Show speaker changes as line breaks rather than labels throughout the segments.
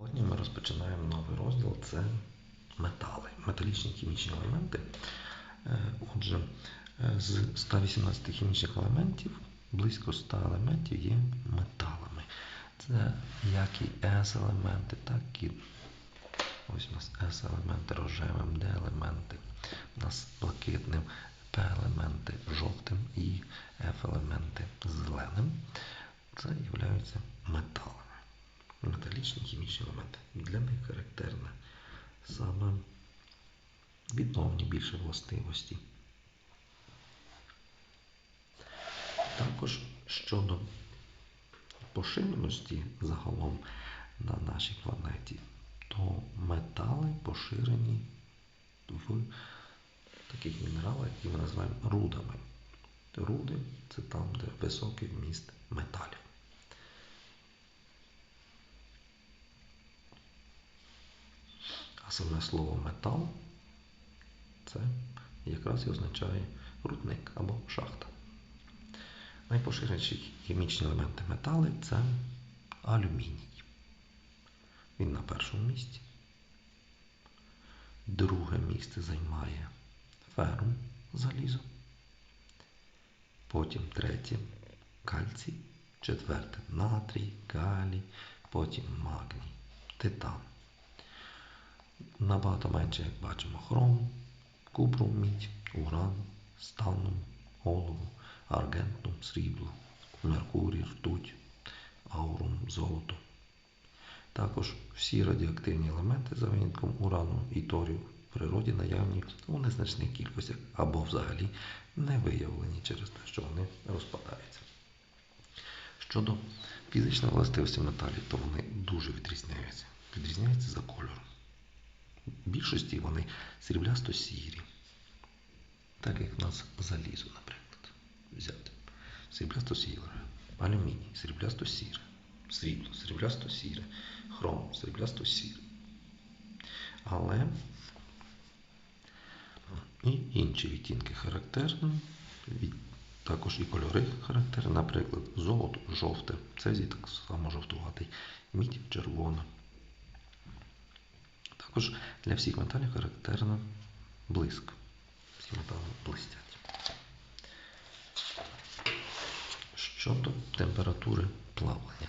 Сьогодні ми розпочинаємо новий розділ це метали, металічні хімічні елементи. Е, Отже, е, з 118 хімічних елементів близько 100 елементів є металами. Це як і С-елементи, так і ось у нас С-елементи рожевим, Д-елементи, у нас блакитним, П-елементи жовтим і Ф-елементи зеленим. Це являються металами металічні хімічні елементи. Для них характерне саме відновні більше властивості. Також щодо поширеності загалом на нашій планеті, то метали поширені в таких мінералах, які ми називаємо рудами. Руди це там, де високий вміст металів. А саме слово метал це якраз і означає рудник або шахта. Найпоширеніші хімічні елементи метали це алюміній. Він на першому місці. Друге місце займає ферум залізо. Потім третє кальцій, четверте натрій, калій, потім магній, титан. Набагато менше, як бачимо, хром, купрум, мідь, уран, станум, олово, аргентум, срібло, меркурій, ртуть, аурум, золото. Також всі радіоактивні елементи за винятком урану і торію в природі наявні у незначних кількостях або взагалі не виявлені через те, що вони розпадаються. Щодо фізичної властивості металів, то вони дуже відрізняються. Відрізняються за кольором. В більшості вони сріблясто-сірі. Так як в нас залізо, наприклад, взяти. Сріблясто-сіре, алюміній, сріблясто-сіре, срібло, сріблясто-сіре, хром, сріблясто-сіре. Але і інші відтінки характерні, також і кольори характерні, наприклад, золото, жовте, цезій так само жовтуватий, мідь червона. Також для всіх металів характерно блиск. Всі метали блистять. Щодо температури плавлення,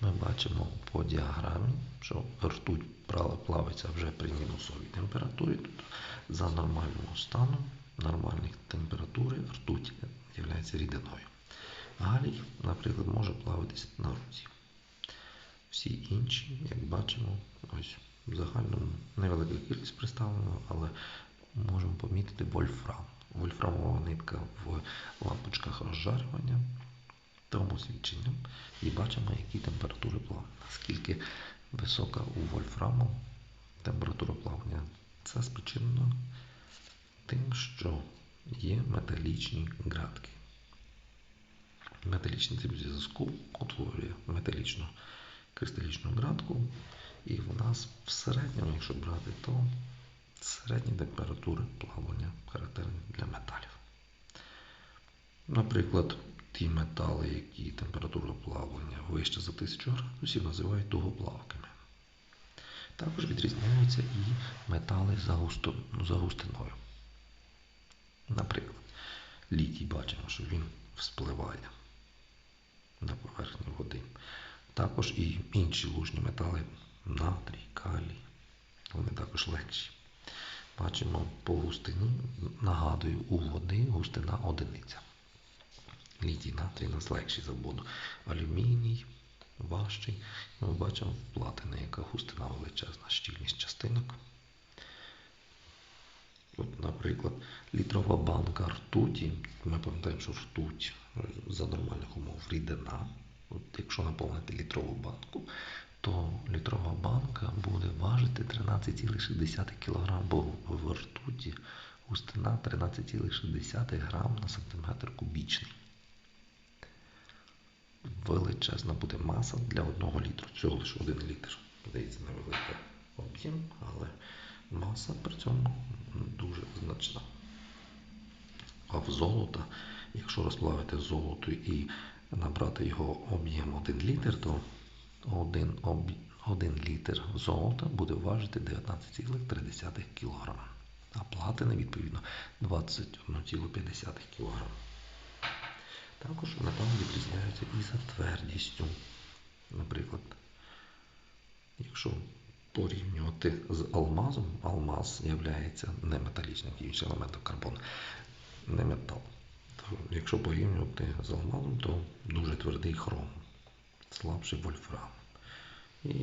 ми бачимо по діаграмі, що ртуть плавиться вже при мінусовій температурі. Тобто за нормального стану, нормальних температури ртуть є рідиною. Галій, наприклад, може плавитись на руці. Всі інші, як бачимо, ось в загальному невелика кількість представлена, але можемо помітити вольфрам. Вольфрамова нитка в лампочках розжарювання тому свідченням і бачимо, які температури плавання. Наскільки висока у вольфраму температура плавання. Це спричинено тим, що є металічні градки. Металічний тип зв'язку утворює металічну кристалічну градку, і в нас в середньому, якщо брати, то середні температури плавлення характерні для металів. Наприклад, ті метали, які температура плавлення вища за 1000 градусів, називають тугоплавками. Також відрізняються і метали за густиною. Наприклад, літій бачимо, що він вспливає на поверхню води. Також і інші лужні метали натрій, калій, вони також легші. Бачимо по густині, нагадую, у води густина одиниця. Літій натрій нас легший за воду. Алюміній важчий. Ми бачимо платина, яка густина величезна, щільність частинок. От, Наприклад, літрова банка ртуті. Ми пам'ятаємо, що ртуть за нормальних умов рідина. От Якщо наповнити літрову банку, то літрова банка буде важити 13,6 кг, бо в ртуті густина 13,6 грам на сантиметр кубічний. Величезна буде маса для одного літру. Цього лише один літр. Здається, невеликий об'єм, але маса при цьому дуже значна. А в золота, якщо розплавити золото і набрати його об'єм 1 літр, то один 1 літр золота буде важити 19,3 кг, а платини, відповідно, 21,5 кг. Також метал відрізняється і за твердістю. Наприклад, якщо порівнювати з алмазом, алмаз є неметалічним, як і інші елементи карбон, не метал. То, якщо порівнювати з алмазом, то дуже твердий хром, слабший вольфрам. І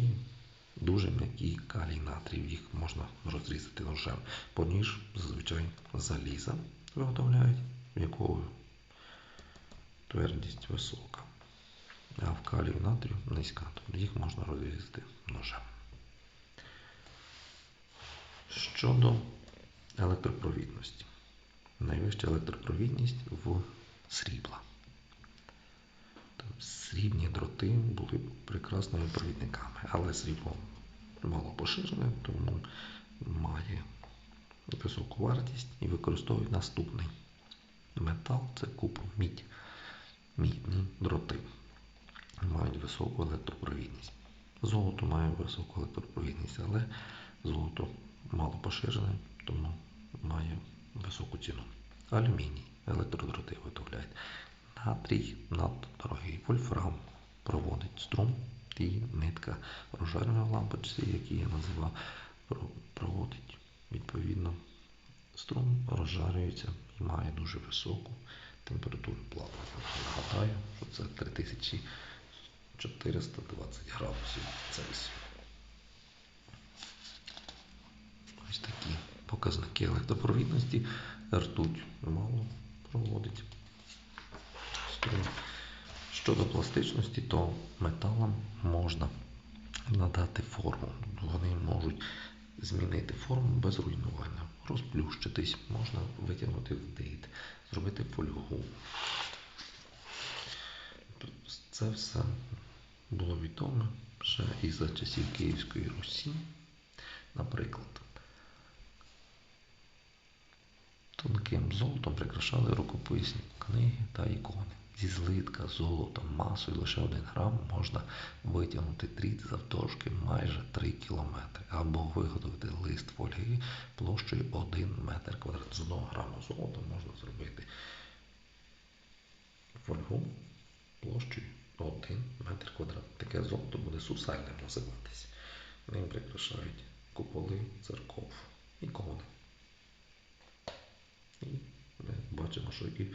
дуже м'який калій натрій, їх можна розрізати ножем. Поніж зазвичай заліза виготовляють, якого твердість висока. А в калію натрію низька, тобто їх можна розрізати ножем. Щодо електропровідності. Найвища електропровідність в срібла. Срібні дроти були прекрасними провідниками, але срібло мало поширене, тому має високу вартість і використовують наступний метал це купрум, мідь. Мідні дроти мають високу електропровідність. Золото має високу електропровідність, але золото мало поширене, тому має високу ціну. Алюміній, електродроти виготовляють. Натрій надто дорогий. Вольфрам проводить струм і нитка в лампочці, які я називав, проводить відповідно струм, розжарюється і має дуже високу температуру плавлення. Нагадаю, що це 3420 градусів Цельсію. Ось такі показники електропровідності. Ртуть мало проводить струм. Щодо пластичності, то металам можна надати форму. Вони можуть змінити форму без руйнування, розплющитись, можна витягнути в дит, зробити фольгу. Це все було відомо ще і за часів Київської Русі, наприклад. Тонким золотом прикрашали рукописні книги та ікони. Зі злитка золота масою лише 1 грам можна витягнути дріт завдовжки майже 3 км або виготовити лист фольги площею 1 метр квадрат. З 1 граму золота можна зробити фольгу площею 1 метр квадрат. Таке золото буде сусальним називатися. Ним прикрашають куполи церков, ікони. І ми бачимо, що і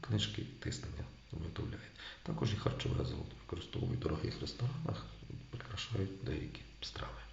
книжки тиснення виготовляють. Також і харчове золото використовують в дорогих ресторанах, прикрашають деякі страви.